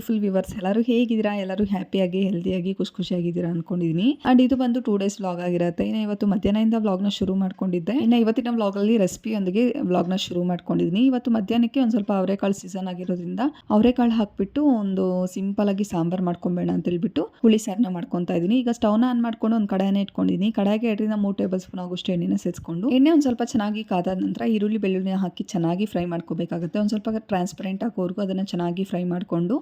Beautiful viewers ಎಲ್ಲರೂ ಹೇಗಿದ್ದೀರಾ? ಎಲ್ಲರೂ ಹ್ಯಾಪಿಯಾಗಿ ಹೆಲ್ದಿಯಾಗಿ ಖುಷಿ ಖುಷಿಯಾಗಿದ್ದೀರಾ ಅನ್ಕೊಂಡಿದ್ದೀನಿ ಅಂಡ್ ಇದು ಬಂದು ಟೂ ಡೇಸ್ ವ್ಲಾಗ್ ಆಗಿರುತ್ತೆ. ಇನ್ನು ಇವತ್ತು ಮಧ್ಯಾಹ್ನದಿಂದ ವ್ಲಾಗ್ನ ಶುರು ಮಾಡ್ಕೊಂಡಿದ್ದೆ. ಇನ್ನು ಇವತ್ತಿನ ವ್ಲಾಗಲ್ಲಿ ರೆಸಿಪಿಯೊಂದಿಗೆ ವ್ಲಾಗ್ನ ಶುರು ಮಾಡ್ಕೊಂಡಿದ್ದೀನಿ ಇವತ್ತು ಮಧ್ಯಾಹ್ನಕ್ಕೆ ಒಂದು ಸ್ವಲ್ಪ ಅವರೆಕಾಳು ಸೀಸನ್ ಆಗಿರೋದ್ರಿಂದ ಅವರೆಕಾಳು ಹಾಕ್ಬಿಟ್ಟು ಒಂದು ಸಿಂಪಲ್ ಆಗಿ ಸಾಂಬಾರ್ ಮಾಡ್ಕೊಂಬೇಡ ಅಂತ ಹೇಳ್ಬಿಟ್ಟು ಹುಳಿ ಸಾರನ್ನ ಮಾಡ್ಕೊತಾ ಇದ್ದೀನಿ ಈಗ ಸ್ಟವ್ನ ಆನ್ ಮಾಡ್ಕೊಂಡು ಒಂದು ಕಡಾಯನ ಇಟ್ಕೊಂಡಿದ್ದೀನಿ ಕಡಾಯಿಗೆ ಎರಡರಿಂದ ಮೂರು ಟೇಬಲ್ ಸ್ಪೂನ್ ಆಗುಷ್ಟು ಎಣ್ಣೆನ ಸೇರಿಸ್ಕೊಂಡು ಎಣ್ಣೆ ಒಂದು ಸ್ವಲ್ಪ ಚೆನ್ನಾಗಿ ಕಾದ ನಂತರ ಈರುಳ್ಳಿ ಬೆಳ್ಳುಳ್ಳಿ ಹಾಕಿ ಚೆನ್ನಾಗಿ ಫ್ರೈ ಮಾಡ್ಕೋಬೇಕಾಗುತ್ತೆ. ಒಂದು ಸ್ವಲ್ಪ ಟ್ರಾನ್ಸ್ಪರೆಂಟ್ ಆಗೋವರೆಗೂ ಅದನ್ನು ಚೆನ್ನಾಗಿ ಫ್ರೈ ಮಾಡಿಕೊಂಡು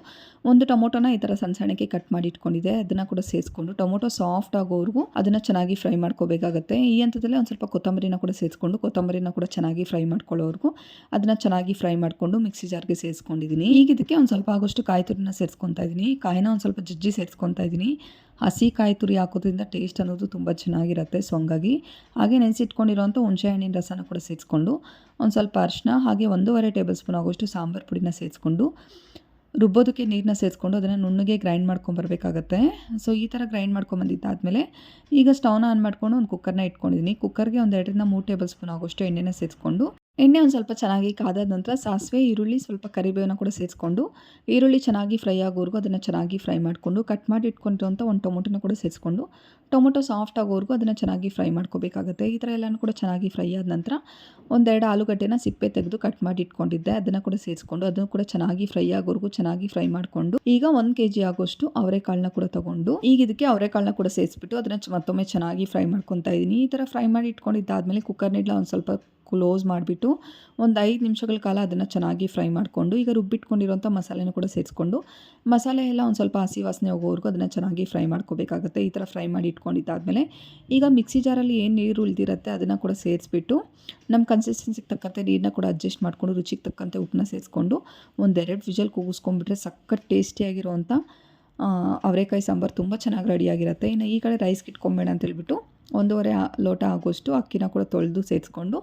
ಒಂದು ಟೊಮೊಟೊನ ಈ ಥರ ಸಣ್ಣ ಸಣ್ಣಕ್ಕೆ ಕಟ್ ಮಾಡಿ ಇಟ್ಕೊಂಡಿದೆ, ಅದನ್ನು ಕೂಡ ಸೇರಿಸ್ಕೊಂಡು ಟೊಮೊಟೊ ಸಾಫ್ಟ್ ಆಗೋವರೆಗೂ ಅದನ್ನು ಚೆನ್ನಾಗಿ ಫ್ರೈ ಮಾಡ್ಕೋಬೇಕಾಗುತ್ತೆ. ಈ ಹಂತದಲ್ಲಿ ಒಂದು ಸ್ವಲ್ಪ ಕೊತ್ತಂಬರಿನ ಕೂಡ ಸೇರಿಸ್ಕೊಂಡು ಕೊತ್ತಂಬರಿನ ಕೂಡ ಚೆನ್ನಾಗಿ ಫ್ರೈ ಮಾಡ್ಕೊಳ್ಳೋವರೆಗೂ ಅದನ್ನು ಚೆನ್ನಾಗಿ ಫ್ರೈ ಮಾಡಿಕೊಂಡು ಮಿಕ್ಸಿ ಜಾರ್ಗೆ ಸೇರಿಸ್ಕೊಂಡಿದ್ದೀನಿ ಈಗ ಇದಕ್ಕೆ ಒಂದು ಸ್ವಲ್ಪ ಆಗೋಷ್ಟು ಕಾಯಿ ತುರಿನ ಸೇರಿಸ್ಕೊತಾ ಇದ್ದೀನಿ ಕಾಯಿನ ಒಂದು ಸ್ವಲ್ಪ ಜಜ್ಜಿ ಸೇರಿಸ್ಕೊತಾ ಇದ್ದೀನಿ ಹಸಿ ಕಾಯಿ ತುರಿ ಹಾಕೋದ್ರಿಂದ ಟೇಸ್ಟ್ ಅನ್ನೋದು ತುಂಬ ಚೆನ್ನಾಗಿರುತ್ತೆ ಸೊ ಹಂಗಾಗಿ ಹಾಗೆ ನೆನೆಸಿಟ್ಕೊಂಡಿರೋಂಥ ಹುಣಸೆಹಣ್ಣಿನ ರಸನ ಕೂಡ ಸೇರಿಸ್ಕೊಂಡು, ಒಂದು ಸ್ವಲ್ಪ ಅರಿಶಿನ ಹಾಗೆ ಒಂದೂವರೆ ಟೇಬಲ್ ಸ್ಪೂನ್ ಆಗೋಷ್ಟು ಸಾಂಬಾರು ಪುಡಿನ ಸೇರಿಸ್ಕೊಂಡು ರುಬ್ಬೋದಕ್ಕೆ ನೀರನ್ನ ಸೇರಿಸ್ಕೊಂಡು ಅದನ್ನು ನುಣ್ಣಗೆ ಗ್ರೈಂಡ್ ಮಾಡ್ಕೊಂಬರ್ಬೇಕಾಗತ್ತೆ ಸೊ ಈ ಥರ ಗ್ರೈಂಡ್ ಮಾಡ್ಕೊಂಬಂದಿದ್ದಾದಮೇಲೆ ಈಗ ಸ್ಟವ್ನ ಆನ್ ಮಾಡ್ಕೊಂಡು ಒಂದು ಕುಕ್ಕರ್ನ ಇಟ್ಕೊಂಡಿದ್ದೀನಿ ಕುಕ್ಕರ್ಗೆ ಒಂದು ಎರಡರಿಂದ ಮೂರು ಟೇಬಲ್ ಸ್ಪೂನ್ ಆಗೋಷ್ಟು ಎಣ್ಣೆನ ಸೇರಿಸ್ಕೊಂಡು ಎಣ್ಣೆ ಒಂದು ಸ್ವಲ್ಪ ಚೆನ್ನಾಗಿ ಕಾದಾದ ನಂತರ ಸಾಸಿವೆ, ಈರುಳ್ಳಿ ಸ್ವಲ್ಪ ಕರಿಬೇವನ್ನ ಕೂಡ ಸೇರಿಸ್ಕೊಂಡು, ಈರುಳ್ಳಿ ಚೆನ್ನಾಗಿ ಫ್ರೈ ಆಗೋವರೆಗೂ ಅದನ್ನು ಚೆನ್ನಾಗಿ ಫ್ರೈ ಮಾಡಿಕೊಂಡು, ಕಟ್ ಮಾಡಿ ಇಟ್ಕೊಂಡಿರುವಂಥ ಒಂದು ಟೊಮೊಟೊನ ಕೂಡ ಸೇರಿಸ್ಕೊಂಡು, ಟೊಮೊಟೊ ಸಾಫ್ಟ್ ಆಗೋವರೆಗೂ ಅದನ್ನು ಚೆನ್ನಾಗಿ ಫ್ರೈ ಮಾಡ್ಕೋಬೇಕಾಗುತ್ತೆ. ಈ ಥರ ಎಲ್ಲನೂ ಕೂಡ ಚೆನ್ನಾಗಿ ಫ್ರೈ ಆದ ನಂತರ ಒಂದೆರಡು ಆಲೂಗಡ್ಡೆನ ಸಿಪ್ಪೆ ತೆಗೆದು ಕಟ್ ಮಾಡಿ ಇಟ್ಕೊಂಡಿದ್ದೆ. ಅದನ್ನು ಕೂಡ ಸೇರಿಸ್ಕೊಂಡು, ಅದನ್ನು ಕೂಡ ಚೆನ್ನಾಗಿ ಫ್ರೈ ಆಗೋವರೆಗೂ ಚೆನ್ನಾಗಿ ಫ್ರೈ ಮಾಡಿಕೊಂಡು, ಈಗ ಒಂದು ಕೆ ಜಿ ಆಗೋಷ್ಟು ಅವರೆಕಾಳನ್ನ ಕೂಡ ತಗೊಂಡು, ಈಗ ಇದಕ್ಕೆ ಅವರೆಕಾಳನ್ನ ಕೂಡ ಸೇರಿಸ್ಬಿಟ್ಟು ಅದನ್ನು ಮತ್ತೊಮ್ಮೆ ಚೆನ್ನಾಗಿ ಫ್ರೈ ಮಾಡ್ಕೊತಾ ಇದ್ದೀನಿ ಈ ಥರ ಫ್ರೈ ಮಾಡಿ ಇಟ್ಕೊಂಡಿದ್ದಾದಮೇಲೆ ಕುಕ್ಕರ್ನಿಡ್ಲ ಒಂದು ಸ್ವಲ್ಪ ಕ್ಲೋಸ್ ಮಾಡಿಬಿಟ್ಟು ಒಂದು ಐದು ನಿಮಿಷಗಳ ಕಾಲ ಅದನ್ನು ಚೆನ್ನಾಗಿ ಫ್ರೈ ಮಾಡಿಕೊಂಡು ಈಗ ರುಬ್ಬಿಟ್ಕೊಂಡಿರೋಂಥ ಮಸಾಲೆನೂ ಕೂಡ ಸೇರಿಸ್ಕೊಂಡು ಮಸಾಲೆ ಎಲ್ಲ ಒಂದು ಸ್ವಲ್ಪ ಹಸಿ ವಾಸನೆ ಹೋಗೋವರೆಗೂ ಅದನ್ನು ಚೆನ್ನಾಗಿ ಫ್ರೈ ಮಾಡ್ಕೋಬೇಕಾಗುತ್ತೆ. ಈ ಥರ ಫ್ರೈ ಮಾಡಿ ಇಟ್ಕೊಂಡಿದ್ದಾದಮೇಲೆ ಈಗ ಮಿಕ್ಸಿ ಜಾರಲ್ಲಿ ಏನು ನೀರು ಉಳಿದಿರುತ್ತೆ ಅದನ್ನು ಕೂಡ ಸೇರಿಸ್ಬಿಟ್ಟು ನಮ್ಮ ಕನ್ಸಿಸ್ಟೆನ್ಸಿಗೆ ತಕ್ಕಂತೆ ನೀರನ್ನ ಕೂಡ ಅಡ್ಜಸ್ಟ್ ಮಾಡಿಕೊಂಡು ರುಚಿಗೆ ತಕ್ಕಂತೆ ಉಪ್ಪನ್ನ ಸೇರಿಸ್ಕೊಂಡು ಒಂದೆರಡು ವಿಜಲ್ ಕೂಗಿಸ್ಕೊಂಡ್ಬಿಟ್ರೆ ಸಕ್ಕತ್ ಟೇಸ್ಟಿಯಾಗಿರುವಂಥ ಅವರೆಕಾಯಿ ಸಾಂಬಾರು ತುಂಬ ಚೆನ್ನಾಗಿ ರೆಡಿಯಾಗಿರುತ್ತೆ. ಇನ್ನು ಈ ಕಡೆ ರೈಸ್ಗೆ ಇಟ್ಕೊಂಬೇಡ ಅಂತ ಹೇಳ್ಬಿಟ್ಟು ಒಂದೂವರೆ ಲೋಟ ಆಗೋಷ್ಟು ಅಕ್ಕಿನ ಕೂಡ ತೊಳೆದು ಸೇರಿಸ್ಕೊಂಡು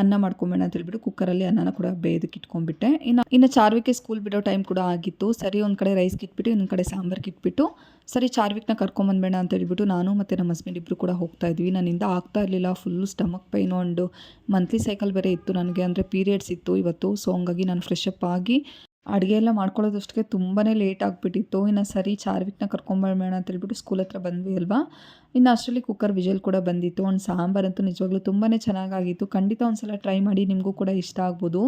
ಅನ್ನ ಮಾಡ್ಕೊಂಬೇಡ ಅಂತ ಹೇಳ್ಬಿಟ್ಟು ಕುಕ್ಕರಲ್ಲಿ ಅನ್ನನ ಕೂಡ ಬೇದಕ್ಕೆ ಇಟ್ಕೊಂಡ್ಬಿಟ್ಟೆ. ಇನ್ನು ಇನ್ನು ಚಾರ್ವಿಕೆ ಸ್ಕೂಲ್ ಬಿಡೋ ಟೈಮ್ ಕೂಡ ಆಗಿತ್ತು. ಸರಿ, ಒಂದು ಕಡೆ ರೈಸ್ಗೆ ಇಟ್ಬಿಟ್ಟು, ಇನ್ನೊಂದು ಕಡೆ ಸಾಂಬಾರ್ಗೆ ಇಟ್ಬಿಟ್ಟು, ಸರಿ ಚಾರ್ವಿಕ್ನ ಕರ್ಕೊಂಬಂದ್ಬೇಡ ಅಂತ ಹೇಳ್ಬಿಟ್ಟು ನಾನು ಮತ್ತು ನಮ್ಮ ಹಸ್ಬೆಂಡ್ ಇಬ್ಬರು ಕೂಡ ಹೋಗ್ತಾ ಇದ್ವಿ. ನನ್ನಿಂದ ಆಗ್ತಾ ಇರಲಿಲ್ಲ. Full stomach pain and monthly cycle ಬೇರೆ ಇತ್ತು ನನಗೆ. ಅಂದರೆ ಪೀರಿಯಡ್ಸ್ ಇತ್ತು. ಇವತ್ತು ಸೊ ಹಂಗಾಗಿ ನಾನು ಫ್ರೆಶ್ ಅಪ್ ಆಗಿ ಅಡುಗೆ ಎಲ್ಲ ಮಾಡ್ಕೊಳ್ಳೋದಷ್ಟಕ್ಕೆ ತುಂಬಾ ಲೇಟ್ ಆಗಿಬಿಟ್ಟಿತ್ತು. ಇನ್ನು ಸರಿ ಚಾರ್ವಿಕ್ನ ಕರ್ಕೊಂಬರ್ಬೇಡ ಅಂತ ಹೇಳ್ಬಿಟ್ಟು ಸ್ಕೂಲ್ ಹತ್ರ ಬಂದ್ವಿ ಅಲ್ವಾ? ಇನ್ನು ಅಷ್ಟರಲ್ಲಿ ಕುಕ್ಕರ್ ವಿಜಲ್ ಕೂಡ ಬಂದಿತ್ತು. ಒಂದು ಸಾಂಬಾರಂತೂ ನಿಜವಾಗ್ಲೂ ತುಂಬಾ ಚೆನ್ನಾಗಾಗಿತ್ತು. ಖಂಡಿತ ಒಂದು ಸಲ ಟ್ರೈ ಮಾಡಿ ನಿಮಗೂ ಕೂಡ ಇಷ್ಟ ಆಗ್ಬೋದು.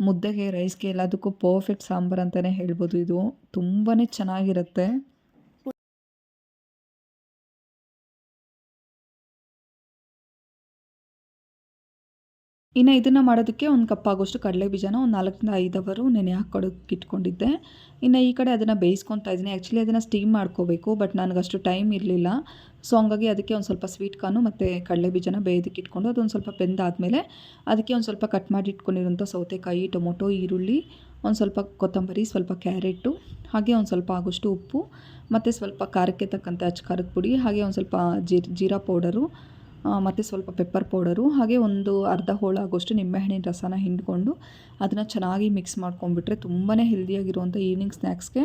ಮುದ್ದೆಗೆ ರೈಸ್ಗೆ ಎಲ್ಲದಕ್ಕೂ ಪರ್ಫೆಕ್ಟ್ ಸಾಂಬಾರು ಅಂತಲೇ ಹೇಳ್ಬೋದು ಇದು. ತುಂಬಾ ಚೆನ್ನಾಗಿರುತ್ತೆ. ಇನ್ನು ಇದನ್ನು ಮಾಡೋದಕ್ಕೆ ಒಂದು ಕಪ್ ಆಗೋಷ್ಟು ಕಡಲೆ ಬೀಜನ ಒಂದು ನಾಲ್ಕರಿಂದ ಐದು ಅವರು ನೆನೆ ಹಾಕೊಡೋಕೆ ಇಟ್ಕೊಂಡಿದ್ದೆ ಇನ್ನು ಈ ಕಡೆ ಅದನ್ನು ಬೇಯಿಸ್ಕೊತಾ ಇದ್ದೀನಿ. ಆ್ಯಕ್ಚುಲಿ ಅದನ್ನು ಸ್ಟೀಮ್ ಮಾಡ್ಕೋಬೇಕು ಬಟ್ ನನಗಷ್ಟು ಟೈಮ್ ಇರಲಿಲ್ಲ. ಸೊ ಹಂಗಾಗಿ ಅದಕ್ಕೆ ಒಂದು ಸ್ವಲ್ಪ ಸ್ವೀಟ್ ಕಾರ್ನು ಮತ್ತು ಕಡಲೆ ಬೀಜನ ಬೇಯೋದಕ್ಕೆ ಇಟ್ಕೊಂಡು ಅದೊಂದು ಸ್ವಲ್ಪ ಬೆಂದಾದಮೇಲೆ ಅದಕ್ಕೆ ಒಂದು ಸ್ವಲ್ಪ ಕಟ್ ಮಾಡಿ ಇಟ್ಕೊಂಡಿರೋಂಥ ಸೌತೆಕಾಯಿ, ಟೊಮೊಟೊ, ಈರುಳ್ಳಿ, ಒಂದು ಸ್ವಲ್ಪ ಕೊತ್ತಂಬರಿ, ಸ್ವಲ್ಪ ಕ್ಯಾರೆಟು ಹಾಗೆ ಒಂದು ಸ್ವಲ್ಪ ಆಗೋಷ್ಟು ಉಪ್ಪು, ಮತ್ತು ಸ್ವಲ್ಪ ಖಾರಕ್ಕೆ ತಕ್ಕಂತೆ ಅಚ್ಚ ಖಾರದ ಪುಡಿ, ಹಾಗೆ ಒಂದು ಸ್ವಲ್ಪ ಜೀರಾ ಪೌಡರು ಮತ್ತು ಸ್ವಲ್ಪ ಪೆಪ್ಪರ್ ಪೌಡರು ಹಾಗೆ ಒಂದು ಅರ್ಧ ಹೋಳಾಗೋಷ್ಟು ನಿಂಬೆಹಣ್ಣಿನ ರಸನ ಹಿಂಡ್ಕೊಂಡು ಅದನ್ನು ಚೆನ್ನಾಗಿ ಮಿಕ್ಸ್ ಮಾಡ್ಕೊಂಡ್ಬಿಟ್ರೆ ತುಂಬಾ ಹೆಲ್ದಿಯಾಗಿರುವಂಥ ಈವ್ನಿಂಗ್ ಸ್ನ್ಯಾಕ್ಸ್ಗೆ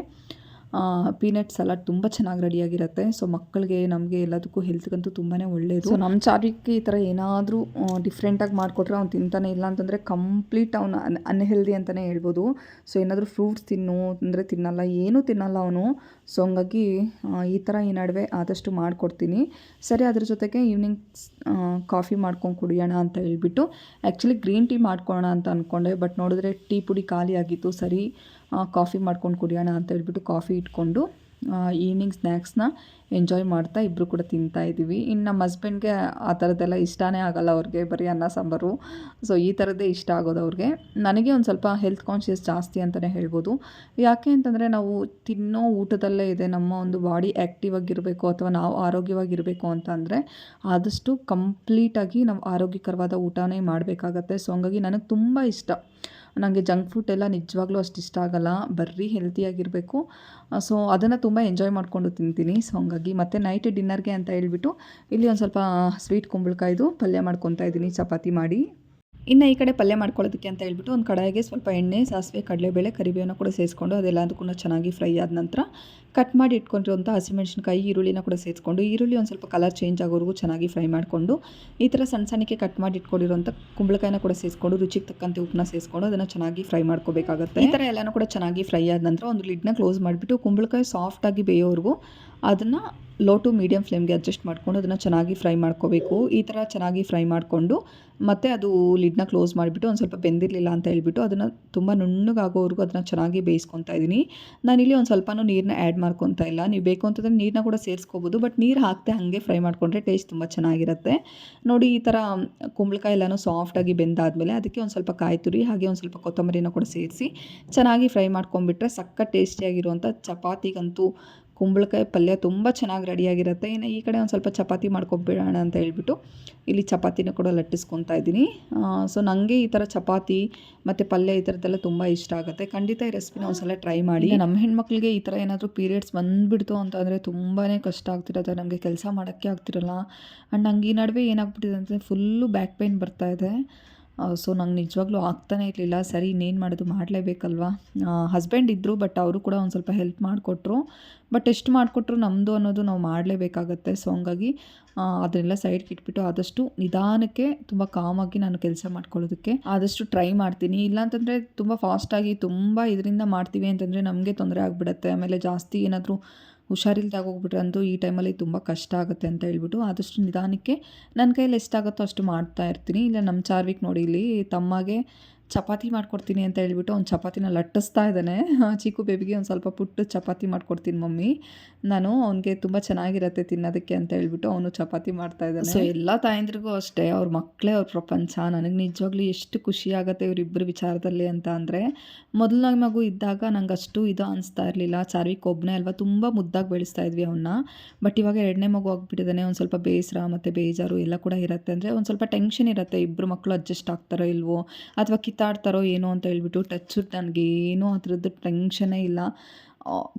ಪೀನಟ್ ಸಲಾಡ್ ತುಂಬ ಚೆನ್ನಾಗಿ ರೆಡಿಯಾಗಿರುತ್ತೆ ಸೊ ಮಕ್ಕಳಿಗೆ ನಮಗೆ ಎಲ್ಲದಕ್ಕೂ ಹೆಲ್ತ್ಗಂತೂ ತುಂಬಾ ಒಳ್ಳೆಯದು ಸೊ ನಮ್ಮ ಚಾರಿಗೆ ಈ ಥರ ಏನಾದರೂ ಡಿಫ್ರೆಂಟಾಗಿ ಮಾಡಿಕೊಟ್ರೆ ಅವ್ನು ತಿಂತಾನೆ ಇಲ್ಲ ಅಂತಂದರೆ ಕಂಪ್ಲೀಟ್ ಅವನು ಅನ್ ಅನ್ಹೆಲ್ದಿ ಅಂತಲೇ ಹೇಳ್ಬೋದು. ಸೊ ಏನಾದರೂ ಫ್ರೂಟ್ಸ್ ತಿನ್ನು, ಅಂದರೆ ತಿನ್ನಲ್ಲ, ಏನೂ ತಿನ್ನಲ್ಲ ಅವನು. ಸೊ ಹಂಗಾಗಿ ಈ ಥರ ಈ ನಡುವೆ ಆದಷ್ಟು ಮಾಡಿಕೊಡ್ತೀನಿ. ಸರಿ, ಅದ್ರ ಜೊತೆಗೆ ಈವ್ನಿಂಗ್ ಕಾಫಿ ಮಾಡ್ಕೊಂಡು ಕುಡಿಯೋಣ ಅಂತ ಹೇಳ್ಬಿಟ್ಟು ಆ್ಯಕ್ಚುಲಿ ಗ್ರೀನ್ ಟೀ ಮಾಡ್ಕೊಳ್ಳೋಣ ಅಂತ ಅಂದ್ಕೊಂಡೆ ಬಟ್ ನೋಡಿದ್ರೆ ಟೀ ಪುಡಿ ಖಾಲಿ ಆಗಿತ್ತು, ಸರಿ. ಕಾಫಿ ಮಾಡ್ಕೊಂಡು ಕುಡಿಯೋಣ ಅಂತ ಹೇಳ್ಬಿಟ್ಟು ಕಾಫಿ ಇಟ್ಕೊಂಡು ಈವ್ನಿಂಗ್ ಸ್ನ್ಯಾಕ್ಸ್ನ ಎಂಜಾಯ್ ಮಾಡ್ತಾ ಇಬ್ಬರು ಕೂಡ ತಿಂತಾ ಇದ್ದೀವಿ. ಇನ್ನು ನಮ್ಮ ಹಸ್ಬೆಂಡ್ಗೆ ಆ ಥರದ್ದೆಲ್ಲ ಇಷ್ಟನೇ ಆಗೋಲ್ಲ ಅವ್ರಿಗೆ, ಬರೀ ಅನ್ನ, ಸಾಂಬಾರು. ಸೊ ಈ ಥರದ್ದೇ ಇಷ್ಟ ಆಗೋದು ಅವ್ರಿಗೆ. ನನಗೆ ಒಂದು ಸ್ವಲ್ಪ ಹೆಲ್ತ್ ಕಾನ್ಷಿಯಸ್ ಜಾಸ್ತಿ ಅಂತಲೇ ಹೇಳ್ಬೋದು. ಯಾಕೆ ಅಂತಂದರೆ ನಾವು ತಿನ್ನೋ ಊಟದಲ್ಲೇ ಇದೆ, ನಮ್ಮ ಒಂದು ಬಾಡಿ ಆ್ಯಕ್ಟಿವ್ ಆಗಿರಬೇಕು ಅಥವಾ ನಾವು ಆರೋಗ್ಯವಾಗಿರಬೇಕು ಅಂತ ಅಂದರೆ ಆದಷ್ಟು ಕಂಪ್ಲೀಟಾಗಿ ನಾವು ಆರೋಗ್ಯಕರವಾದ ಊಟನೇ ಮಾಡಬೇಕಾಗತ್ತೆ. ಸೊ ಹಂಗಾಗಿ ನನಗೆ ತುಂಬ ಇಷ್ಟ. ನನಗೆ ಜಂಕ್ ಫುಡ್ ಎಲ್ಲ ನಿಜವಾಗ್ಲೂ ಅಷ್ಟು ಇಷ್ಟ ಆಗಲ್ಲ. ಬರ್ರಿ ಹೆಲ್ತಿಯಾಗಿರಬೇಕು ಸೊ ಅದನ್ನು ತುಂಬ ಎಂಜಾಯ್ ಮಾಡಿಕೊಂಡು ತಿಂತೀನಿ. ಸೊ ಹಂಗಾಗಿ ಮತ್ತು ನೈಟ್ ಡಿನ್ನರ್ಗೆ ಅಂತ ಹೇಳ್ಬಿಟ್ಟು ಇಲ್ಲಿ ಒಂದು ಸ್ವಲ್ಪ ಸ್ವೀಟ್ ಕುಂಬಳಕಾಯ್ದು ಪಲ್ಯ ಮಾಡ್ಕೊತಾ ಇದ್ದೀನಿ. ಚಪಾತಿ ಮಾಡಿ. ಇನ್ನು ಈ ಕಡೆ ಪಲ್ಯ ಮಾಡ್ಕೊಳ್ಳೋದಕ್ಕೆ ಅಂತ ಹೇಳ್ಬಿಟ್ಟು ಒಂದು ಕಡಾಯಿಗೆ ಸ್ವಲ್ಪ ಎಣ್ಣೆ, ಸಾಸಿವೆ, ಕಡಲೆಬೇಳೆ, ಕರಿಬೇವನ್ನ ಕೂಡ ಸೇರಿಸ್ಕೊಂಡು ಅದೆಲ್ಲದಕ್ಕೂ ಚೆನ್ನಾಗಿ ಫ್ರೈ ಆದ ನಂತರ ಕಟ್ ಮಾಡಿ ಇಟ್ಕೊಂಡಿರುವಂಥ ಹಸಿಮೆಣಸಿನಕಾಯಿ, ಈರುಳ್ಳಿನ ಕೂಡ ಸೇರಿಸ್ಕೊಂಡು ಈರುಳ್ಳಿ ಒಂದು ಸ್ವಲ್ಪ ಕಲರ್ ಚೇಂಜ್ ಆಗೋವರೆಗೂ ಚೆನ್ನಾಗಿ ಫ್ರೈ ಮಾಡಿಕೊಂಡು ಈ ಥರ ಸಣ್ಣ ಸಣ್ಣಕ್ಕೆ ಕಟ್ ಮಾಡಿ ಇಟ್ಕೊಂಡಿರುವಂಥ ಕುಂಬಳಕಾಯಿನ ಕೂಡ ಸೇರಿಸ್ಕೊಂಡು ರುಚಿಗೆ ತಕ್ಕಂತೆ ಉಪ್ಪನ್ನ ಸೇರಿಸ್ಕೊಂಡು ಅದನ್ನು ಚೆನ್ನಾಗಿ ಫ್ರೈ ಮಾಡ್ಕೋಬೇಕಾಗುತ್ತೆ. ಈ ಥರ ಎಲ್ಲನೂ ಕೂಡ ಚೆನ್ನಾಗಿ ಫ್ರೈ ಆದ ನಂತರ ಒಂದು ಲಿಡ್ನ ಕ್ಲೋಸ್ ಮಾಡಿಬಿಟ್ಟು ಕುಂಬಳಕಾಯಿ ಸಾಫ್ಟಾಗಿ ಬೇಯೋವರೆಗೂ ಅದನ್ನು ಲೋ ಟು ಮೀಡಿಯಮ್ ಫ್ಲೇಮ್ಗೆ ಅಡ್ಜಸ್ಟ್ ಮಾಡಿಕೊಂಡು ಅದನ್ನು ಚೆನ್ನಾಗಿ ಫ್ರೈ ಮಾಡ್ಕೋಬೇಕು. ಈ ಥರ ಚೆನ್ನಾಗಿ ಫ್ರೈ ಮಾಡಿಕೊಂಡು ಮತ್ತು ಅದು ಲಿಡ್ನ ಕ್ಲೋಸ್ ಮಾಡಿಬಿಟ್ಟು ಒಂದು ಸ್ವಲ್ಪ ಬೆಂದಿರಲಿಲ್ಲ ಅಂತ ಹೇಳ್ಬಿಟ್ಟು ಅದನ್ನು ತುಂಬ ನುಣ್ಣಗಾಗೋವರೆಗೂ ಅದನ್ನು ಚೆನ್ನಾಗಿ ಬೇಯಿಸ್ಕೊತಾ ಇದ್ದೀನಿ ನಾನಿಲ್ಲಿ ಒಂದು ಸ್ವಲ್ಪನೂ ನೀರನ್ನ ಆ್ಯಡ್ ಮಾಡ್ಕೊತಾ ಇಲ್ಲ. ನೀವು ಬೇಕು ಅಂತಂದರೆ ನೀರನ್ನ ಕೂಡ ಸೇರಿಸ್ಕೋಬೋದು ಬಟ್ ನೀರು ಹಾಕ್ತೆ ಹಾಗೆ ಫ್ರೈ ಮಾಡಿಕೊಂಡ್ರೆ ಟೇಸ್ಟ್ ತುಂಬ ಚೆನ್ನಾಗಿರುತ್ತೆ. ನೋಡಿ ಈ ಥರ ಕುಂಬಳಕಾಯಿ ಎಲ್ಲನೂ ಸಾಫ್ಟಾಗಿ ಬೆಂದಾದಮೇಲೆ ಅದಕ್ಕೆ ಒಂದು ಸ್ವಲ್ಪ ಕಾಯಿ ತುರಿ, ಹಾಗೆ ಒಂದು ಸ್ವಲ್ಪ ಕೊತ್ತಂಬರಿನ ಕೂಡ ಸೇರಿಸಿ ಚೆನ್ನಾಗಿ ಫ್ರೈ ಮಾಡ್ಕೊಂಡ್ಬಿಟ್ರೆ ಸಕ್ಕ ಟೇಸ್ಟಿಯಾಗಿರುವಂಥ ಚಪಾತಿಗಂತೂ ಕುಂಬಳಕಾಯಿ ಪಲ್ಯ ತುಂಬ ಚೆನ್ನಾಗಿ ರೆಡಿಯಾಗಿರುತ್ತೆ. ಇನ್ನು ಈ ಕಡೆ ಒಂದು ಸ್ವಲ್ಪ ಚಪಾತಿ ಮಾಡ್ಕೊಬಿಡೋಣ ಅಂತ ಹೇಳ್ಬಿಟ್ಟು ಇಲ್ಲಿ ಚಪಾತಿನ ಕೂಡ ಲಟ್ಟಿಸ್ಕೊತಾ ಇದ್ದೀನಿ. ಸೊ ನನಗೆ ಈ ಥರ ಚಪಾತಿ ಮತ್ತು ಪಲ್ಯ ಈ ಥರದ್ದೆಲ್ಲ ತುಂಬ ಇಷ್ಟ ಆಗುತ್ತೆ. ಖಂಡಿತ ಈ ರೆಸಿಪಿನ ಒಂದ್ಸಲ ಟ್ರೈ ಮಾಡಿ. ನಮ್ಮ ಹೆಣ್ಮಕ್ಳಿಗೆ ಈ ಥರ ಏನಾದರೂ ಪೀರಿಯಡ್ಸ್ ಬಂದುಬಿಡ್ತು ಅಂತಂದರೆ ತುಂಬಾ ಕಷ್ಟ ಆಗ್ತಿರೋದು ನಮಗೆ ಕೆಲಸ ಮಾಡೋಕ್ಕೆ ಆಗ್ತಿರಲ್ಲ. ಆ್ಯಂಡ್ ನಂಗೆ ಈ ನಡುವೆ ಏನಾಗ್ಬಿಟ್ಟಿದೆ ಅಂತಂದರೆ ಫುಲ್ಲು ಬ್ಯಾಕ್ ಪೇಯ್ನ್ ಬರ್ತಾಯಿದೆ ಸೊ ನಂಗೆ ನಿಜವಾಗ್ಲೂ ಆಗ್ತಾನೇ ಇರಲಿಲ್ಲ. ಸರಿ, ಇನ್ನೇನು ಮಾಡೋದು? ಮಾಡಲೇಬೇಕಲ್ವಾ? ಹಸ್ಬೆಂಡ್ ಇದ್ದರು ಬಟ್ ಅವರು ಕೂಡ ಒಂದು ಸ್ವಲ್ಪ ಹೆಲ್ಪ್ ಮಾಡಿಕೊಟ್ರು. ಬಟ್ ಎಷ್ಟು ಮಾಡಿಕೊಟ್ರು ನಮ್ಮದು ಅನ್ನೋದು ನಾವು ಮಾಡಲೇಬೇಕಾಗತ್ತೆ. ಸೊ ಹಂಗಾಗಿ ಅದನ್ನೆಲ್ಲ ಸೈಡ್ಗೆ ಇಟ್ಬಿಟ್ಟು ಆದಷ್ಟು ನಿಧಾನಕ್ಕೆ ತುಂಬ ಕಾಮಾಗಿ ನಾನು ಕೆಲಸ ಮಾಡ್ಕೊಳ್ಳೋದಕ್ಕೆ ಆದಷ್ಟು ಟ್ರೈ ಮಾಡ್ತೀನಿ. ಇಲ್ಲಾಂತಂದರೆ ತುಂಬ ಫಾಸ್ಟಾಗಿ ತುಂಬ ಇದರಿಂದ ಮಾಡ್ತೀವಿ ಅಂತಂದರೆ ನಮಗೆ ತೊಂದರೆ ಆಗಿಬಿಡತ್ತೆ. ಆಮೇಲೆ ಜಾಸ್ತಿ ಏನಾದರೂ ಹುಷಾರಿಲ್ದಾಗ ಹೋಗ್ಬಿಟ್ರೆ ಅಂತೂ ಈ ಟೈಮಲ್ಲಿ ತುಂಬ ಕಷ್ಟ ಆಗುತ್ತೆ ಅಂತ ಹೇಳ್ಬಿಟ್ಟು ಆದಷ್ಟು ನಿಧಾನಕ್ಕೆ ನನ್ನ ಕೈಯಲ್ಲಿ ಎಷ್ಟಾಗುತ್ತೋ ಅಷ್ಟು ಮಾಡ್ತಾ ಇರ್ತೀನಿ. ಇಲ್ಲ, ನಮ್ಮ ಚಾರ್ವಿಕ್ ನೋಡಿ ಇಲ್ಲಿ ತಮ್ಮಗೆ ಚಪಾತಿ ಮಾಡಿಕೊಡ್ತೀನಿ ಅಂತ ಹೇಳ್ಬಿಟ್ಟು ಅವ್ನು ಚಪಾತಿನ ಲಟ್ಟಿಸ್ತಾ ಇದ್ದಾನೆ. ಚಿಕ್ಕು ಬೇಬಿಗೆ ಒಂದು ಸ್ವಲ್ಪ ಪುಟ್ಟು ಚಪಾತಿ ಮಾಡ್ಕೊಡ್ತೀನಿ ಮಮ್ಮಿ. ನಾನು ಅವನಿಗೆ ತುಂಬ ಚೆನ್ನಾಗಿರತ್ತೆ ತಿನ್ನೋದಕ್ಕೆ ಅಂತ ಹೇಳ್ಬಿಟ್ಟು ಅವನು ಚಪಾತಿ ಮಾಡ್ತಾ ಇದ್ದಾನೆ. ಸೊ ಎಲ್ಲ ತಾಯಂದ್ರಿಗೂ ಅಷ್ಟೇ, ಅವ್ರ ಮಕ್ಕಳೇ ಅವ್ರ ಪ್ರಪಂಚ. ನನಗೆ ನಿಜವಾಗ್ಲೂ ಎಷ್ಟು ಖುಷಿ ಆಗುತ್ತೆ ಇವರಿಬ್ಬರು ವಿಚಾರದಲ್ಲಿ ಅಂತ ಅಂದರೆ ಮೊದಲನೇ ಮಗು ಇದ್ದಾಗ ನಂಗೆ ಅಷ್ಟು ಇದು ಅನಿಸ್ತಾ ಇರಲಿಲ್ಲ. ಚಾರ್ವಿಕ್ ಒಬ್ಬನೇ ಅಲ್ವಾ, ತುಂಬ ಮುದ್ದಾಗಿ ಬೆಳೆಸ್ತಾ ಇದ್ವಿ ಅವನ್ನ ಬಟ್ ಇವಾಗ ಎರಡನೇ ಮಗು ಆಗಿಬಿಟ್ಟಿದ್ದಾನೆ, ಒಂದು ಸ್ವಲ್ಪ ಬೇಸರ ಮತ್ತು ಬೇಜಾರು ಎಲ್ಲ ಕೂಡ ಇರುತ್ತೆ. ಅಂದರೆ ಒಂದು ಸ್ವಲ್ಪ ಟೆನ್ಷನ್ ಇರುತ್ತೆ ಇಬ್ಬರು ಮಕ್ಕಳು ಅಡ್ಜಸ್ಟ್ ಆಗ್ತಾರೋ ಇಲ್ವೋ, ಅಥವಾ ಕಿತ್ತಾಡ್ತಾರೋ ಏನೋ ಅಂತ ಹೇಳ್ಬಿಟ್ಟು ಟಚ್ ನನಗೇನೂ ಅದ್ರದ್ದು ಟೆನ್ಷನೇ ಇಲ್ಲ.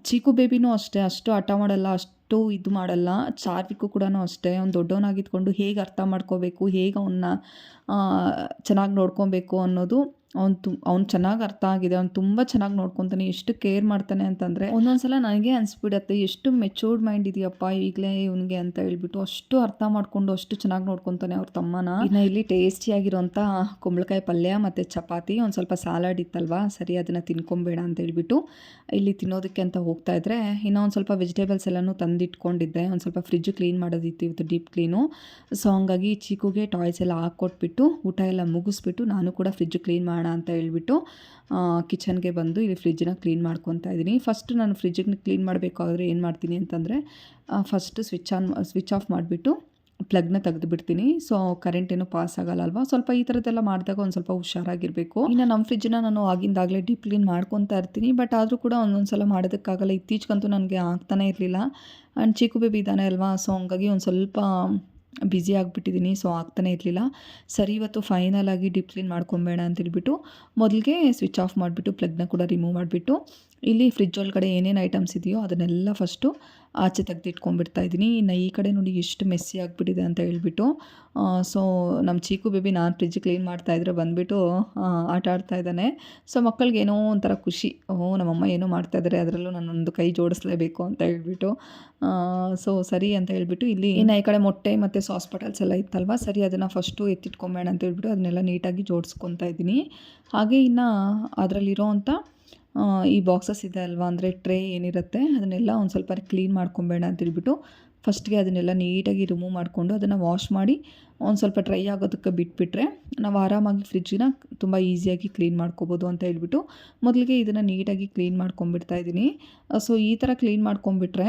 ಚೀಕು ಬೇಬಿನೂ ಅಷ್ಟೇ, ಅಷ್ಟು ಹಠ ಮಾಡಲ್ಲ, ಅಷ್ಟು ಇದು ಮಾಡಲ್ಲ. ಚಾರ್ವಿಕು ಕೂಡ ಅಷ್ಟೇ, ಅವ್ನು ದೊಡ್ಡವನಾಗಿದ್ಕೊಂಡು ಹೇಗೆ ಅರ್ಥ ಮಾಡ್ಕೋಬೇಕು, ಹೇಗೆ ಅವನ್ನ ಚೆನ್ನಾಗಿ ನೋಡ್ಕೊಬೇಕು ಅನ್ನೋದು ಅವ್ನು ತು, ಅವ್ನು ಚೆನ್ನಾಗಿ ಅರ್ಥ ಆಗಿದೆ, ಅವ್ನು ತುಂಬ ಚೆನ್ನಾಗಿ ನೋಡ್ಕೊತಾನೆ, ಎಷ್ಟು ಕೇರ್ ಮಾಡ್ತಾನೆ ಅಂತಂದರೆ ಒಂದೊಂದ್ಸಲ ನನಗೆ ಅನಿಸ್ಬಿಡತ್ತೆ, ಎಷ್ಟು ಮೆಚೂರ್ಡ್ ಮೈಂಡ್ ಇದೆಯಪ್ಪ ಈಗಲೇ ಇವನಿಗೆ ಅಂತ ಹೇಳ್ಬಿಟ್ಟು, ಅಷ್ಟು ಅರ್ಥ ಮಾಡಿಕೊಂಡು ಅಷ್ಟು ಚೆನ್ನಾಗಿ ನೋಡ್ಕೊತಾನೆ ಅವ್ರ ತಮ್ಮನ. ಇನ್ನು ಇಲ್ಲಿ ಟೇಸ್ಟಿಯಾಗಿರೋಂಥ ಕುಂಬಳಕಾಯಿ ಪಲ್ಯ ಮತ್ತು ಚಪಾತಿ, ಒಂದು ಸ್ವಲ್ಪ ಸಾಲಾಡ್ ಇತ್ತಲ್ವಾ, ಸರಿ ಅದನ್ನು ತಿನ್ಕೊಂಬೇಡ ಅಂತ ಹೇಳ್ಬಿಟ್ಟು ಇಲ್ಲಿ ತಿನ್ನೋದಕ್ಕೆ ಅಂತ ಹೋಗ್ತಾ ಇದ್ರೆ, ಇನ್ನು ಒಂದು ಸ್ವಲ್ಪ ವೆಜಿಟೇಬಲ್ಸ್ ಎಲ್ಲನೂ ತಂದಿಟ್ಕೊಂಡಿದ್ದೆ, ಒಂದು ಸ್ವಲ್ಪ ಫ್ರಿಜ್ ಕ್ಲೀನ್ ಮಾಡೋದಿತ್ತು ಇವತ್ತು ಡೀಪ್ ಕ್ಲೀನು ಸೊ ಹಂಗಾಗಿ ಚೀಕುಗೆ ಟಾಯ್ಸ್ ಎಲ್ಲ ಹಾಕ್ಕೊಟ್ಬಿಟ್ಟು ಊಟ ಎಲ್ಲ ಮುಗಿಸ್ಬಿಟ್ಟು ನಾನು ಕೂಡ ಫ್ರಿಜ್ ಕ್ಲೀನ್ ಮಾಡಿ ಮಾಡೋಣ ಅಂತ ಹೇಳ್ಬಿಟ್ಟು ಕಿಚನ್ಗೆ ಬಂದು ಇಲ್ಲಿ ಫ್ರಿಜ್ಜನ್ನ ಕ್ಲೀನ್ ಮಾಡ್ಕೊತಾ ಇದ್ದೀನಿ. ಫಸ್ಟ್ ನಾನು ಫ್ರಿಜ್ಜನ್ನ ಕ್ಲೀನ್ ಮಾಡಬೇಕಾದ್ರೆ ಏನು ಮಾಡ್ತೀನಿ ಅಂತಂದರೆ first switch on switch off ಮಾಡಿಬಿಟ್ಟು ಪ್ಲಗ್ನ ತೆಗೆದು ಬಿಡ್ತೀನಿ ಸೊ ಕರೆಂಟ್ ಏನು ಪಾಸ್ ಆಗಲ್ಲ ಅಲ್ವಾ ಸ್ವಲ್ಪ ಈ ಥರದ್ದೆಲ್ಲ ಮಾಡಿದಾಗ ಒಂದು ಸ್ವಲ್ಪ ಹುಷಾರಾಗಿರಬೇಕು. ಇನ್ನು ನಮ್ಮ ಫ್ರಿಜ್ನ ನಾನು ಆಗಿಂದಾಗಲೇ ಡೀಪ್ ಕ್ಲೀನ್ ಮಾಡ್ಕೊತಾ ಇರ್ತೀನಿ. ಬಟ್ ಆದರೂ ಕೂಡ ಒಂದೊಂದು ಸಲ ಮಾಡೋದಕ್ಕಾಗಲ್ಲ. ಇತ್ತೀಚೆಗಂತೂ ನನಗೆ ಆಗ್ತಾನೇ ಇರಲಿಲ್ಲ. ಆ್ಯಂಡ್ ಚಿಕ್ಕು ಬೇಬಿ ಇದ್ದಾನೆ ಅಲ್ವಾ? ಸೊ ಹಂಗಾಗಿ ಒಂದು ಸ್ವಲ್ಪ ಬ್ಯುಸಿ ಆಗಿಬಿಟ್ಟಿದ್ದೀನಿ ಸೊ ಆಗ್ತಾನೆ ಇರಲಿಲ್ಲ. ಸರಿ, ಇವತ್ತು ಫೈನಲ್ ಆಗಿ ಡಿಪ್ ಕ್ಲೀನ್ ಮಾಡ್ಕೊಬೇಡ ಅಂತೇಳ್ಬಿಟ್ಟು ಮೊದಲಿಗೆ ಸ್ವಿಚ್ ಆಫ್ ಮಾಡಿಬಿಟ್ಟು ಪ್ಲಗ್ನ ಕೂಡ ರಿಮೂವ್ ಮಾಡಿಬಿಟ್ಟು, ಇಲ್ಲಿ ಫ್ರಿಜ್ ಒಳಗಡೆ ಏನೇನು ಐಟಮ್ಸ್ ಇದೆಯೋ ಅದನ್ನೆಲ್ಲ ಫಸ್ಟು ಆಚೆ ತೆಗೆದಿಟ್ಕೊಂಡ್ಬಿಡ್ತಾ ಇದ್ದೀನಿ ಇನ್ನು ಈ ಕಡೆ ನೋಡಿ ಎಷ್ಟು ಮೆಸ್ಸಿ ಆಗಿಬಿಟ್ಟಿದೆ ಅಂತ ಹೇಳ್ಬಿಟ್ಟು ಸೊ ನಮ್ಮ ಚೀಕು ಬೇಬಿ ನಾನು ಫ್ರಿಜ್ ಕ್ಲೀನ್ ಮಾಡ್ತಾ ಇದ್ರೆ ಬಂದುಬಿಟ್ಟು ಆಟ ಆಡ್ತಾ ಇದ್ದಾನೆ ಸೊ ಮಕ್ಕಳಿಗೆ ಏನೋ ಒಂಥರ ಖುಷಿ. ಓ, ನಮ್ಮಮ್ಮ ಏನೋ ಮಾಡ್ತಾಯಿದ್ದಾರೆ ಅದರಲ್ಲೂ ನಾನೊಂದು ಕೈ ಜೋಡಿಸ್ಲೇಬೇಕು ಅಂತ ಹೇಳ್ಬಿಟ್ಟು ಸೊ ಸರಿ ಅಂತ ಹೇಳ್ಬಿಟ್ಟು ಇಲ್ಲಿ ಇನ್ನು ಈ ಕಡೆ ಮೊಟ್ಟೆ ಮತ್ತು ಸಾಸ್ ಪಟಲ್ಸ್ ಎಲ್ಲ ಇತ್ತಲ್ವ? ಸರಿ, ಅದನ್ನು ಫಸ್ಟು ಎತ್ತಿಟ್ಕೊಂಬೇಡ ಅಂತ ಹೇಳ್ಬಿಟ್ಟು ಅದನ್ನೆಲ್ಲ ನೀಟಾಗಿ ಜೋಡಿಸ್ಕೊತಾ ಇದ್ದೀನಿ. ಹಾಗೆ ಇನ್ನು ಅದರಲ್ಲಿರೋ ಅಂಥ ಈ ಬಾಕ್ಸಸ್ ಇದೆ ಅಲ್ವಾ? ಅಂದರೆ ಟ್ರೇ ಏನಿರುತ್ತೆ, ಅದನ್ನೆಲ್ಲ ಒಂದು ಸ್ವಲ್ಪ ಕ್ಲೀನ್ ಮಾಡ್ಕೊಬೇಡ ಅಂತೇಳ್ಬಿಟ್ಟು ಫಸ್ಟ್ಗೆ ಅದನ್ನೆಲ್ಲ ನೀಟಾಗಿ ರಿಮೂವ್ ಮಾಡಿಕೊಂಡು ಅದನ್ನು ವಾಶ್ ಮಾಡಿ ಒಂದು ಸ್ವಲ್ಪ ಡ್ರೈ ಆಗೋದಕ್ಕೆ ಬಿಟ್ಬಿಟ್ರೆ ನಾವು ಆರಾಮಾಗಿ ಫ್ರಿಜ್ಜನ್ನ ತುಂಬ ಈಸಿಯಾಗಿ ಕ್ಲೀನ್ ಮಾಡ್ಕೋಬೋದು ಅಂತ ಹೇಳ್ಬಿಟ್ಟು ಮೊದಲಿಗೆ ಇದನ್ನು ನೀಟಾಗಿ ಕ್ಲೀನ್ ಮಾಡ್ಕೊಂಬಿಡ್ತಾ ಇದ್ದೀನಿ. ಸೊ ಈ ಥರ ಕ್ಲೀನ್ ಮಾಡ್ಕೊಂಬಿಟ್ರೆ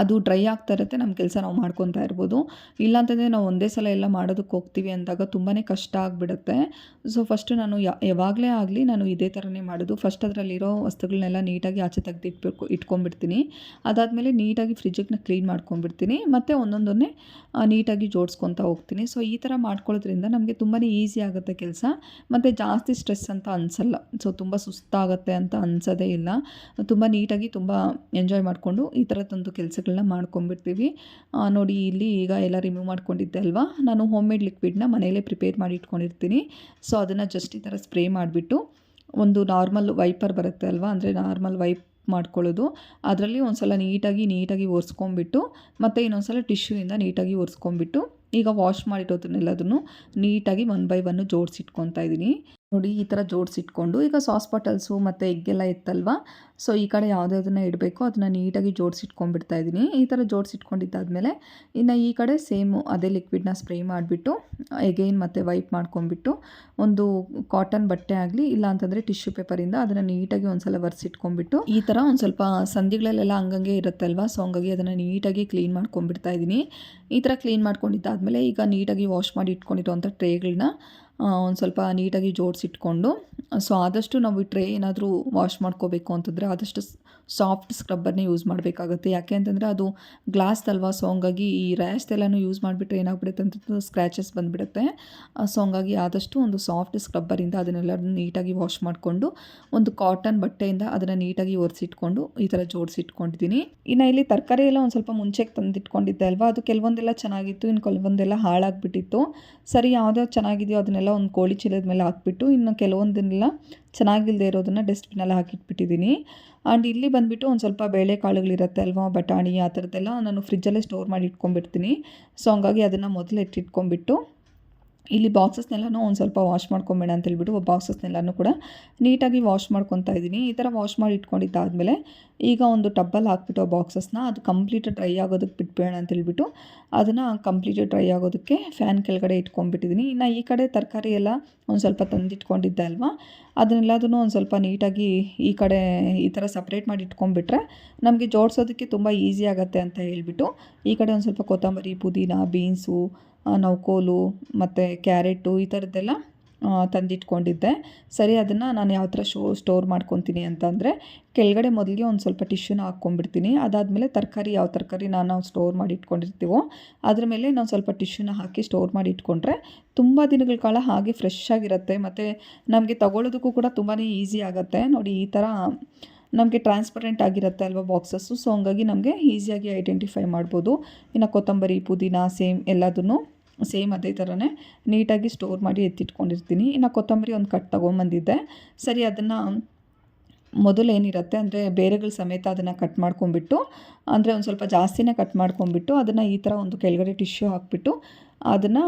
ಅದು ಡ್ರೈ ಆಗ್ತಾ ಇರುತ್ತೆ ನಮ್ಮ ಕೆಲಸ ನಾವು ಮಾಡ್ಕೊತಾ ಇರ್ಬೋದು. ಇಲ್ಲಾಂತಂದರೆ ನಾವು ಒಂದೇ ಸಲ ಎಲ್ಲ ಮಾಡೋದಕ್ಕೆ ಹೋಗ್ತೀವಿ ಅಂದಾಗ ತುಂಬಾ ಕಷ್ಟ ಆಗಿಬಿಡುತ್ತೆ. ಸೊ ಫಸ್ಟು ನಾನು ಯಾವಾಗಲೇ ಆಗಲಿ ನಾನು ಇದೇ ಥರನೇ ಮಾಡೋದು. ಫಸ್ಟ್ ಅದರಲ್ಲಿರೋ ವಸ್ತುಗಳನ್ನೆಲ್ಲ ನೀಟಾಗಿ ಆಚೆ ತೆಗೆದು ಇಟ್ಬೇಕು ಇಟ್ಕೊಂಡ್ಬಿಡ್ತೀನಿ. ಅದಾದಮೇಲೆ ನೀಟಾಗಿ ಫ್ರಿಜ್ಜಿಗೆ ಕ್ಲೀನ್ ಮಾಡ್ಕೊಂಡ್ಬಿಡ್ತೀನಿ. ಮತ್ತು ಒಂದೊಂದನ್ನೇ ನೀಟಾಗಿ ಜೋಡಿಸ್ಕೊತಾ ಹೋಗ್ತೀನಿ. ಸೊ ಈ ಥರ ಮಾಡ್ಕೊಳ್ಳೋದ್ರಿಂದ ನಮಗೆ ತುಂಬಾ ಈಸಿ ಆಗುತ್ತೆ ಕೆಲಸ. ಮತ್ತು ಜಾಸ್ತಿ ಸ್ಟ್ರೆಸ್ ಅಂತ ಅನಿಸಲ್ಲ. ಸೊ ತುಂಬ ಸುಸ್ತಾಗುತ್ತೆ ಅಂತ ಅನಿಸೋದೇ ಇಲ್ಲ. ತುಂಬ ನೀಟಾಗಿ ತುಂಬ ಎಂಜಾಯ್ ಮಾಡಿಕೊಂಡು ಈ ಥರದ್ದೊಂದು ಕೆಲಸಗಳನ್ನ ಮಾಡ್ಕೊಂಬಿಡ್ತೀವಿ. ನೋಡಿ ಇಲ್ಲಿ ಈಗ ಎಲ್ಲ ರಿಮೂವ್ ಮಾಡ್ಕೊಂಡಿದ್ದೆ ಅಲ್ವಾ? ನಾನು ಹೋಮ್ ಮೇಡ್ ಲಿಕ್ವಿಡ್ನ ಮನೆಯಲ್ಲೇ ಪ್ರಿಪೇರ್ ಮಾಡಿ ಇಟ್ಕೊಂಡಿರ್ತೀನಿ. ಸೊ ಅದನ್ನು ಜಸ್ಟ್ ಈ ಥರ ಸ್ಪ್ರೇ ಮಾಡಿಬಿಟ್ಟು ಒಂದು ನಾರ್ಮಲ್ ವೈಪರ್ ಬರುತ್ತೆ ಅಲ್ವಾ? ಅಂದರೆ ನಾರ್ಮಲ್ ವೈಪ್ ಮಾಡ್ಕೊಳ್ಳೋದು. ಅದರಲ್ಲಿ ಒಂದು ಸಲ ನೀಟಾಗಿ ನೀಟಾಗಿ ಒರೆಸ್ಕೊಂಬಿಟ್ಟು ಮತ್ತು ಇನ್ನೊಂದು ಸಲ ಟಿಶ್ಯೂಯಿಂದ ನೀಟಾಗಿ ಒರೆಸ್ಕೊಂಬಿಟ್ಟು ಈಗ ವಾಶ್ ಮಾಡಿರೋದನ್ನೆಲ್ಲದನ್ನು ನೀಟಾಗಿ ಒನ್ ಬೈ ಒನ್ನು ಜೋಡಿಸಿಟ್ಕೊತಾ ಇದ್ದೀನಿ. ನೋಡಿ, ಈ ಥರ ಜೋಡಿಸಿಟ್ಕೊಂಡು, ಈಗ ಸಾಸ್ ಬಾಟಲ್ಸು ಮತ್ತು ಎಗ್ಗೆಲ್ಲ ಇತ್ತಲ್ವಾ? ಸೊ, ಈ ಕಡೆ ಯಾವುದ್ಯಾವ್ದನ್ನ ಇಡಬೇಕು, ಅದನ್ನ ನೀಟಾಗಿ ಜೋಡಿಸಿಟ್ಕೊಂಡ್ಬಿಡ್ತಾ ಇದ್ದೀನಿ. ಈ ಥರ ಜೋಡಿಸಿಟ್ಕೊಂಡಿದ್ದಾದಮೇಲೆ, ಇನ್ನು ಈ ಕಡೆ ಸೇಮು ಅದೇ ಲಿಕ್ವಿಡ್ನ ಸ್ಪ್ರೇ ಮಾಡಿಬಿಟ್ಟು ಎಗೈನ್ ಮತ್ತು ವೈಪ್ ಮಾಡ್ಕೊಂಬಿಟ್ಟು ಒಂದು ಕಾಟನ್ ಬಟ್ಟೆ ಆಗಲಿ, ಇಲ್ಲ ಅಂತಂದರೆ ಟಿಶ್ಯೂ ಪೇಪರಿಂದ ಅದನ್ನು ನೀಟಾಗಿ ಒಂದು ಸಲ ಒರೆಸಿಟ್ಕೊಂಡ್ಬಿಟ್ಟು, ಈ ಥರ ಒಂದು ಸ್ವಲ್ಪ ಸಂಧಿಗಳಲ್ಲೆಲ್ಲ ಹಂಗಂಗೆ ಇರುತ್ತಲ್ವ? ಸೊ, ಹಂಗಾಗಿ ಅದನ್ನು ನೀಟಾಗಿ ಕ್ಲೀನ್ ಮಾಡ್ಕೊಂಡ್ಬಿಡ್ತಾ ಇದ್ದೀನಿ. ಈ ಥರ ಕ್ಲೀನ್ ಮಾಡ್ಕೊಂಡಿದ್ದಾದಮೇಲೆ ಈಗ ನೀಟಾಗಿ ವಾಶ್ ಮಾಡಿ ಇಟ್ಕೊಂಡಿರುವಂಥ ಟ್ರೇಗಳನ್ನ ಒಂದು ಸ್ವಲ್ಪ ನೀಟಾಗಿ ಜೋಡಿಸಿಟ್ಕೊಂಡು ಸೊ ಆದಷ್ಟು ನಾವು ಟ್ರೇ ಏನಾದರೂ ವಾಶ್ ಮಾಡ್ಕೋಬೇಕು ಅಂತಂದರೆ ಆದಷ್ಟು ಸಾಫ್ಟ್ ಸ್ಕ್ರಬ್ಬರ್ನೇ ಯೂಸ್ ಮಾಡಬೇಕಾಗುತ್ತೆ. ಯಾಕೆ ಅಂತಂದರೆ ಅದು ಗ್ಲಾಸ್ದಲ್ವಾ ಸೊ ಹಂಗಾಗಿ ಈ ರ್ಯಾಶ್ದೆಲ್ಲನೂ ಯೂಸ್ ಮಾಡಿಬಿಟ್ರೆ ಏನಾಗ್ಬಿಡುತ್ತೆ ಅಂತ ಸ್ಕ್ರ್ಯಾಚಸ್ ಬಂದುಬಿಡುತ್ತೆ. ಸೊ ಹಂಗಾಗಿ ಆದಷ್ಟು ಒಂದು ಸಾಫ್ಟ್ ಸ್ಕ್ರಬ್ಬರಿಂದ ಅದನ್ನೆಲ್ಲ ನೀಟಾಗಿ ವಾಶ್ ಮಾಡಿಕೊಂಡು, ಒಂದು ಕಾಟನ್ ಬಟ್ಟೆಯಿಂದ ಅದನ್ನು ನೀಟಾಗಿ ಒರೆಸಿಟ್ಕೊಂಡು, ಈ ಥರ ಜೋಡಿಸಿಟ್ಕೊಂಡಿದ್ದೀನಿ. ಇನ್ನು ಇಲ್ಲಿ ತರಕಾರಿ ಎಲ್ಲ ಒಂದು ಸ್ವಲ್ಪ ಮುಂಚೆಗೆ ತಂದಿಟ್ಕೊಂಡಿದ್ದೆ ಅಲ್ವಾ? ಅದು ಕೆಲವೊಂದೆಲ್ಲ ಚೆನ್ನಾಗಿತ್ತು ಇನ್ನು ಕೆಲವೊಂದೆಲ್ಲ ಹಾಳಾಗಿಬಿಟ್ಟಿತ್ತು. ಸರಿ ಯಾವ್ದ್ಯಾವ್ದು ಚೆನ್ನಾಗಿದೆಯೋ ಅದನ್ನೆಲ್ಲ ಒಂದು ಕೋಳಿ ಚೀಲದ ಮೇಲೆ ಹಾಕ್ಬಿಟ್ಟು, ಇನ್ನು ಕೆಲವೊಂದನ್ನೆಲ್ಲ ಚೆನ್ನಾಗಿಲ್ಲದೆ ಇರೋದನ್ನು ಡಸ್ಟ್ಬಿನಲ್ಲಿ ಹಾಕಿಟ್ಬಿಟ್ಟಿದ್ದೀನಿ. ಆ್ಯಂಡ್ ಇಲ್ಲಿ ಬಂದುಬಿಟ್ಟು ಒಂದು ಸ್ವಲ್ಪ ಬೇಳೆಕಾಳುಗಳಿರುತ್ತೆ ಅಲ್ವಾ ಬಟಾಣಿ ಆ ಥರದ್ದೆಲ್ಲ ನಾನು ಫ್ರಿಜ್ಜಲ್ಲೇ ಸ್ಟೋರ್ ಮಾಡಿ ಇಟ್ಕೊಂಡ್ಬಿಡ್ತೀನಿ. ಸೊ ಹಂಗಾಗಿ ಅದನ್ನು ಮೊದಲು ಇಟ್ಟಿಟ್ಕೊಂಡ್ಬಿಟ್ಟು ಇಲ್ಲಿ ಬಾಕ್ಸಸ್ನೆಲ್ಲನೂ ಒಂದು ಸ್ವಲ್ಪ ವಾಶ್ ಮಾಡ್ಕೊಂಬೇಡ ಅಂತ ಹೇಳ್ಬಿಟ್ಟು ಬಾಕ್ಸಸ್ನೆಲ್ಲನೂ ಕೂಡ ನೀಟಾಗಿ ವಾಶ್ ಮಾಡ್ಕೊತಾ ಇದ್ದೀನಿ. ಈ ಥರ ವಾಶ್ ಮಾಡಿ ಇಟ್ಕೊಂಡಿದ್ದಾದಮೇಲೆ ಈಗ ಒಂದು ಟಬ್ಬಲ್ಲಿ ಹಾಕ್ಬಿಟ್ಟು ಬಾಕ್ಸಸ್ನ ಅದು ಕಂಪ್ಲೀಟ್ ಡ್ರೈ ಆಗೋದಕ್ಕೆ ಬಿಟ್ಬೇಡ ಅಂತ ಹೇಳ್ಬಿಟ್ಟು ಅದನ್ನು ಕಂಪ್ಲೀಟ್ ಡ್ರೈ ಆಗೋದಕ್ಕೆ ಫ್ಯಾನ್ ಕೆಳಗಡೆ ಇಟ್ಕೊಂಡ್ಬಿಟ್ಟಿದ್ದೀನಿ. ಇನ್ನು ಈ ಕಡೆ ತರಕಾರಿ ಎಲ್ಲ ಒಂದು ಸ್ವಲ್ಪ ತಂದಿಟ್ಕೊಂಡಿದ್ದೆ ಅಲ್ವಾ? ಅದನ್ನೆಲ್ಲದನ್ನು ಒಂದು ಸ್ವಲ್ಪ ನೀಟಾಗಿ ಈ ಕಡೆ ಈ ಥರ ಸಪ್ರೇಟ್ ಮಾಡಿ ಇಟ್ಕೊಂಡ್ಬಿಟ್ರೆ ನಮಗೆ ಜೋಡಿಸೋದಕ್ಕೆ ತುಂಬ ಈಸಿ ಆಗುತ್ತೆ ಅಂತ ಹೇಳ್ಬಿಟ್ಟು ಈ ಕಡೆ ಒಂದು ಸ್ವಲ್ಪ ಕೊತ್ತಂಬರಿ, ಪುದೀನ ಬೀನ್ಸು ನೌಕೋಲು ಮತ್ತು ಕ್ಯಾರೆಟು ಈ ಥರದ್ದೆಲ್ಲ ತಂದಿಟ್ಕೊಂಡಿದ್ದೆ. ಸರಿ, ಅದನ್ನು ನಾನು ಯಾವ ಥರ ಶೋ, ಸ್ಟೋರ್ ಮಾಡ್ಕೊತೀನಿ ಅಂತಂದರೆ ಕೆಳಗಡೆ ಮೊದಲಿಗೆ ಒಂದು ಸ್ವಲ್ಪ ಟಿಶ್ಯೂನ ಹಾಕ್ಕೊಂಡ್ಬಿಡ್ತೀನಿ. ಅದಾದಮೇಲೆ ತರಕಾರಿ ಯಾವ ತರಕಾರಿ ನಾನು ಸ್ಟೋರ್ ಮಾಡಿ ಇಟ್ಕೊಂಡಿರ್ತೀವೋ, ಅದ್ರ ಮೇಲೆ ನಾವು ಸ್ವಲ್ಪ ಟಿಶ್ಯೂನ ಹಾಕಿ ಸ್ಟೋರ್ ಮಾಡಿ ಇಟ್ಕೊಂಡ್ರೆ ತುಂಬ ದಿನಗಳ ಕಾಲ ಹಾಗೆ ಫ್ರೆಶ್ ಆಗಿರುತ್ತೆ. ಮತ್ತು ನಮಗೆ ತಗೊಳ್ಳೋದಕ್ಕೂ ಕೂಡ ತುಂಬಾ ಈಸಿ ಆಗುತ್ತೆ. ನೋಡಿ, ಈ ಥರ ನಮಗೆ ಟ್ರಾನ್ಸ್ಪರೆಂಟ್ ಆಗಿರುತ್ತೆ ಅಲ್ವಾ ಬಾಕ್ಸಸ್ಸು ಸೊ ಹಂಗಾಗಿ ನಮಗೆ ಈಸಿಯಾಗಿ ಐಡೆಂಟಿಫೈ ಮಾಡ್ಬೋದು. ಇನ್ನು ಕೊತ್ತಂಬರಿ, ಪುದೀನ ಸೇಮ್ ಎಲ್ಲದನ್ನು ಸೇಮ್ ಅದೇ ಥರನೇ ನೀಟಾಗಿ ಸ್ಟೋರ್ ಮಾಡಿ ಎತ್ತಿಟ್ಕೊಂಡಿರ್ತೀನಿ. ಇನ್ನು ಕೊತ್ತಂಬರಿ ಒಂದು ಕಟ್ ತೊಗೊಂಬಂದಿದ್ದೆ. ಸರಿ, ಅದನ್ನು ಮೊದಲು ಏನಿರುತ್ತೆ ಅಂದರೆ ಬೇರೆಗಳ ಸಮೇತ ಅದನ್ನು ಕಟ್ ಮಾಡ್ಕೊಂಬಿಟ್ಟು ಅಂದರೆ ಒಂದು ಸ್ವಲ್ಪ ಜಾಸ್ತಿನೇ ಕಟ್ ಮಾಡ್ಕೊಂಬಿಟ್ಟು ಅದನ್ನು ಈ ಥರ ಒಂದು ಕೆಳಗಡೆ ಟಿಶ್ಯೂ ಹಾಕ್ಬಿಟ್ಟು ಅದನ್ನು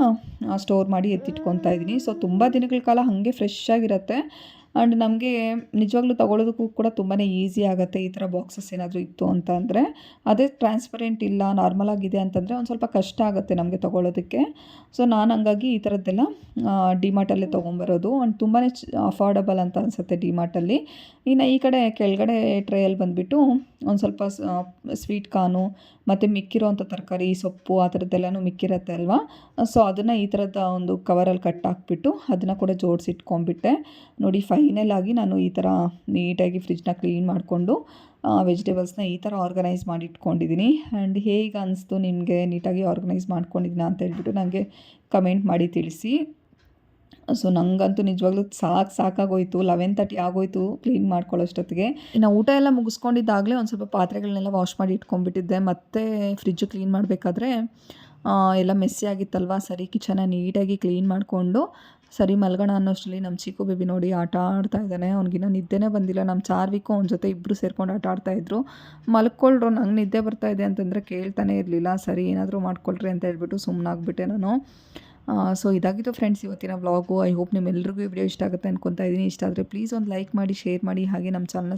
ಸ್ಟೋರ್ ಮಾಡಿ ಎತ್ತಿಟ್ಕೊತಾ ಇದ್ದೀನಿ. ಸೊ ತುಂಬ ದಿನಗಳ ಕಾಲ ಹಾಗೆ ಫ್ರೆಶ್ ಆಗಿರುತ್ತೆ. ಆ್ಯಂಡ್ ನಮಗೆ ನಿಜವಾಗ್ಲೂ ತೊಗೊಳೋದಕ್ಕೂ ಕೂಡ ತುಂಬಾ ಈಸಿ ಆಗುತ್ತೆ ಈ ಥರ ಬಾಕ್ಸಸ್ ಏನಾದರೂ ಇತ್ತು ಅಂತ ಅಂದರೆ. ಅದೇ ಟ್ರಾನ್ಸ್ಪರೆಂಟ್ ಇಲ್ಲ ನಾರ್ಮಲ್ ಆಗಿದೆ ಅಂತಂದರೆ ಒಂದು ಸ್ವಲ್ಪ ಕಷ್ಟ ಆಗುತ್ತೆ ನಮಗೆ ತೊಗೊಳೋದಕ್ಕೆ. ಸೊ ನಾನು ಹಂಗಾಗಿ ಈ ಥರದ್ದೆಲ್ಲ ಡಿಮಾರ್ಟಲ್ಲೇ ತೊಗೊಂಬರೋದು. ಆ್ಯಂಡ್ ತುಂಬಾ ಅಫೋರ್ಡಬಲ್ ಅಂತ ಅನಿಸುತ್ತೆ ಡಿಮಾರ್ಟಲ್ಲಿ ಇನ್ನು ಈ ಕಡೆ ಕೆಳಗಡೆ ಟ್ರೇಯಲ್ಲಿ ಬಂದುಬಿಟ್ಟು ಒಂದು ಸ್ವಲ್ಪ ಸ್ವೀಟ್ ಕಾನು ಮತ್ತು ಮಿಕ್ಕಿರೋವಂಥ ತರಕಾರಿ, ಸೊಪ್ಪು ಆ ಥರದ್ದೆಲ್ಲನೂ ಮಿಕ್ಕಿರತ್ತೆ ಅಲ್ವಾ? ಸೊ ಅದನ್ನು ಈ ಥರದ ಒಂದು ಕವರಲ್ಲಿ ಕಟ್ ಹಾಕ್ಬಿಟ್ಟು ಅದನ್ನು ಕೂಡ ಜೋಡಿಸಿಟ್ಕೊಂಡ್ಬಿಟ್ಟೆ. ನೋಡಿ ಫೈನಲ್ ಆಗಿ ನಾನು ಈ ಥರ ನೀಟಾಗಿ ಫ್ರಿಜ್ನ ಕ್ಲೀನ್ ಮಾಡಿಕೊಂಡು ವೆಜಿಟೇಬಲ್ಸ್ನ ಈ ಥರ ಆರ್ಗನೈಸ್ ಮಾಡಿ ಇಟ್ಕೊಂಡಿದ್ದೀನಿ ಆ್ಯಂಡ್ ಹೇಗೆ ಅನಿಸ್ತು ನಿಮಗೆ ನೀಟಾಗಿ ಆರ್ಗನೈಸ್ ಮಾಡ್ಕೊಂಡಿದ್ದೀನ ಅಂತ ಹೇಳ್ಬಿಟ್ಟು ನನಗೆ ಕಮೆಂಟ್ ಮಾಡಿ ತಿಳಿಸಿ. ಸೊ ನನಗಂತೂ ನಿಜವಾಗ್ಲೂ ಸಾಕು ಸಾಕಾಗೋಯ್ತು ಲೆವೆನ್ ತರ್ಟಿ ಆಗೋಯ್ತು ಕ್ಲೀನ್ ಮಾಡ್ಕೊಳ್ಳೋಷ್ಟೊತ್ತಿಗೆ. ಇನ್ನು ಊಟ ಎಲ್ಲ ಮುಗಿಸ್ಕೊಂಡಿದ್ದಾಗಲೇ ಒಂದು ಸ್ವಲ್ಪ ಪಾತ್ರೆಗಳನ್ನೆಲ್ಲ ವಾಶ್ ಮಾಡಿ ಇಟ್ಕೊಂಡ್ಬಿಟ್ಟಿದ್ದೆ. ಮತ್ತೆ ಫ್ರಿಜ್ಜು ಕ್ಲೀನ್ ಮಾಡಬೇಕಾದ್ರೆ ಎಲ್ಲ ಮೆಸ್ಸಿ ಆಗಿತ್ತಲ್ವ, ಸರಿ ಕಿಚನ ನೀಟಾಗಿ ಕ್ಲೀನ್ ಮಾಡಿಕೊಂಡು ಸರಿ ಮಲ್ಗೋಣ ಅನ್ನೋಷ್ಟರಲ್ಲಿ ನಮ್ಮ ಚಿಕ್ಕು ಬೇಬಿ ನೋಡಿ ಆಟ ಆಡ್ತಾ ಇದ್ದಾನೆ. ಅವ್ನಿಗಿನ್ನೂ ನಿದ್ದೆನೇ ಬಂದಿಲ್ಲ. ನಮ್ಮ ಚಾರ್ವಿಕು ಅವ್ನ ಜೊತೆ ಇಬ್ಬರು ಸೇರ್ಕೊಂಡು ಆಟ ಆಡ್ತಾಯಿದ್ರು ಮಲ್ಕೊಳ್ರು, ನಂಗೆ ನಿದ್ದೆ ಬರ್ತಾ ಇದೆ ಅಂತಂದರೆ ಕೇಳ್ತಾನೆ ಇರಲಿಲ್ಲ. ಸರಿ, ಏನಾದರೂ ಮಾಡ್ಕೊಳ್ರಿ ಅಂತ ಹೇಳ್ಬಿಟ್ಟು ಸುಮ್ಮನಾಗ್ಬಿಟ್ಟೆ ನಾನು. ಸೊ ಇದಾಗಿತ್ತು ಫ್ರೆಂಡ್ಸ್ ಇವತ್ತಿನ ವ್ಲಾಗು ಐ ಹೋಪ್ ನಿಮ್ಮೆಲ್ಲರಿಗೂ ಈ ವಿಡಿಯೋ ಇಷ್ಟ ಆಗುತ್ತೆ ಅನ್ಕೊತಾ ಇದ್ದೀನಿ. ಇಷ್ಟ ಆದರೆ ಪ್ಲೀಸ್ ಒಂದು ಲೈಕ್ ಮಾಡಿ ಶೇರ್ ಮಾಡಿ. ಹಾಗೆ ನಮ್ಮ ಚಾನಲ್ನ